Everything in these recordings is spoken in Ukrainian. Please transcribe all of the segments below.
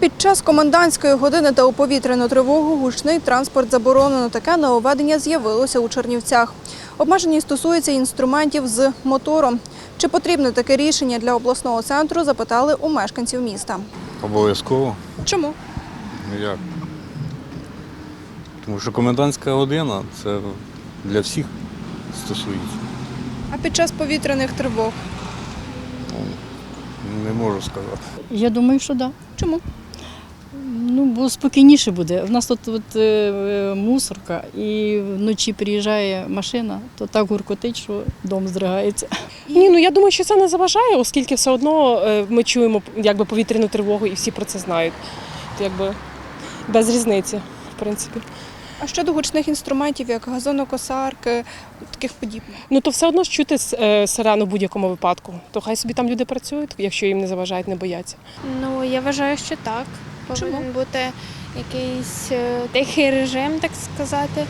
Під час комендантської години та у повітряну тривогу гучний транспорт заборонено. Таке нововведення з'явилося у Чернівцях. Обмежені стосуються інструментів з мотором. Чи потрібне таке рішення для обласного центру, запитали у мешканців міста. Обов'язково. Чому? Ну як? Тому що комендантська година це для всіх стосується. А під час повітряних тривог? Не можу сказати. Я думаю, що так. Да. Чому? Ну, бо спокійніше буде. У нас тут от, е, мусорка, і вночі приїжджає машина, то так гуркотить, що дом здригається. Ні, ну я думаю, що це не заважає, оскільки все одно е, ми чуємо якби повітряну тривогу і всі про це знають. То, якби без різниці, в принципі. А щодо гучних інструментів, як газонокосарки, таких подібних? Ну то все одно ж чути е, сирену в будь-якому випадку. То хай собі там люди працюють, якщо їм не заважають, не бояться. Ну, я вважаю, що так. Повинен Чому? бути якийсь е, тихий режим, так сказати.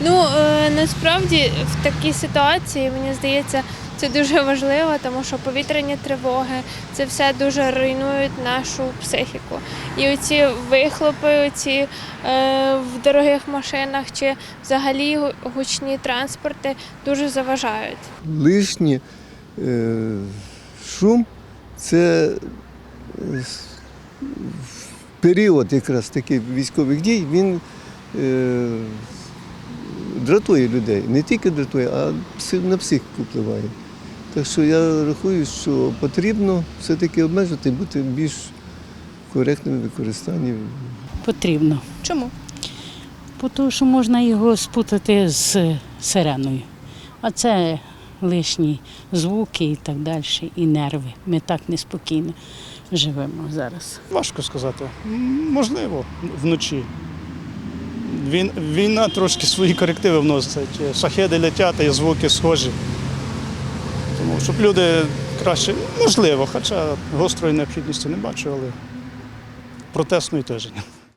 Ну, е, насправді в такій ситуації, мені здається, це дуже важливо, тому що повітряні тривоги це все дуже руйнують нашу психіку. І оці вихлопи, оці е, в дорогих машинах чи взагалі гучні транспорти дуже заважають. лишній е, шум це е, період якраз таких військових дій він е, дратує людей. Не тільки дратує, а на психіку впливає. Так що я рахую, що потрібно все-таки обмежити, бути більш коректним в використанні Потрібно. Чому? Бо Тому що можна його спутати з сиреною. А це лишні звуки і так далі, і нерви. Ми так неспокійно живемо зараз. Важко сказати. Можливо, вночі. Війна трошки свої корективи вносить. Шахеди летять, і звуки схожі. Тому щоб люди краще, можливо, хоча гострої необхідності не бачу, але протестної теж.